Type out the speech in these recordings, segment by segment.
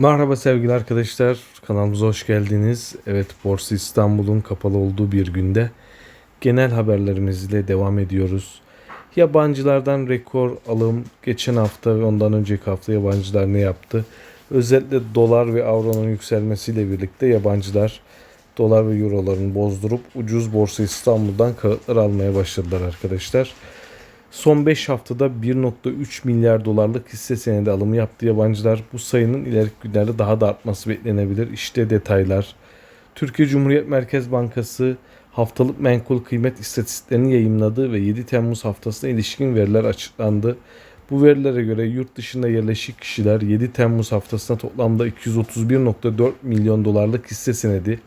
Merhaba sevgili arkadaşlar, kanalımıza hoş geldiniz. Evet, Borsa İstanbul'un kapalı olduğu bir günde genel haberlerimizle devam ediyoruz. Yabancılardan rekor alım geçen hafta ve ondan önceki hafta yabancılar ne yaptı? Özellikle dolar ve avronun yükselmesiyle birlikte yabancılar dolar ve euroların bozdurup ucuz Borsa İstanbul'dan kağıtlar almaya başladılar arkadaşlar. Son 5 haftada 1.3 milyar dolarlık hisse senedi alımı yaptı yabancılar. Bu sayının ileriki günlerde daha da artması beklenebilir. İşte detaylar. Türkiye Cumhuriyet Merkez Bankası haftalık menkul kıymet istatistiklerini yayımladı ve 7 Temmuz haftasına ilişkin veriler açıklandı. Bu verilere göre yurt dışında yerleşik kişiler 7 Temmuz haftasında toplamda 231.4 milyon dolarlık hisse senedi,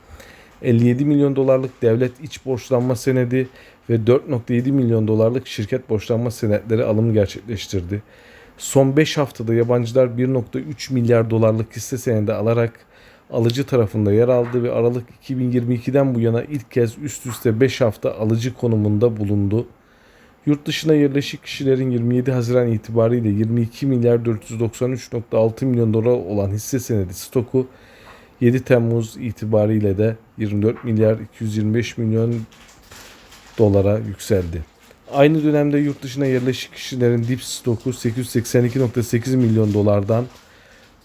57 milyon dolarlık devlet iç borçlanma senedi ve 4.7 milyon dolarlık şirket borçlanma senetleri alımı gerçekleştirdi. Son 5 haftada yabancılar 1.3 milyar dolarlık hisse senedi alarak alıcı tarafında yer aldı ve Aralık 2022'den bu yana ilk kez üst üste 5 hafta alıcı konumunda bulundu. Yurt dışına yerleşik kişilerin 27 Haziran itibariyle 22 milyar 493.6 milyon dolar olan hisse senedi stoku 7 Temmuz itibariyle de 24 milyar 225 milyon dolara yükseldi. Aynı dönemde yurt dışına yerleşik kişilerin dip stoku 882.8 milyon dolardan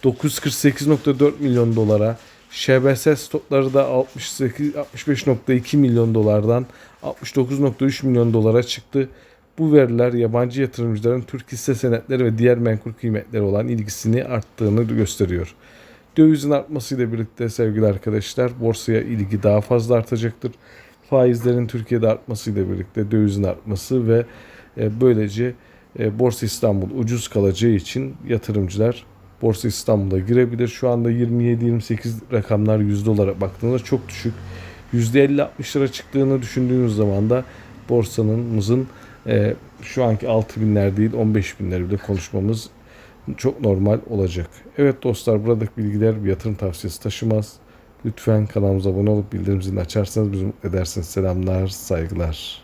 948.4 milyon dolara, ŞBS stokları da 68 65.2 milyon dolardan 69.3 milyon dolara çıktı. Bu veriler yabancı yatırımcıların Türk hisse senetleri ve diğer menkul kıymetleri olan ilgisini arttığını gösteriyor. Dövizin artmasıyla birlikte sevgili arkadaşlar borsaya ilgi daha fazla artacaktır. Faizlerin Türkiye'de artmasıyla birlikte dövizin artması ve e, böylece e, Borsa İstanbul ucuz kalacağı için yatırımcılar Borsa İstanbul'a girebilir. Şu anda 27-28 rakamlar 100 dolara baktığında çok düşük. %50-60 lira çıktığını düşündüğünüz zaman da borsanımızın e, şu anki 6 binler değil 15 binler bile konuşmamız çok normal olacak. Evet dostlar buradaki bilgiler bir yatırım tavsiyesi taşımaz. Lütfen kanalımıza abone olup bildirim zilini açarsanız bizi mutlu edersiniz. Selamlar, saygılar.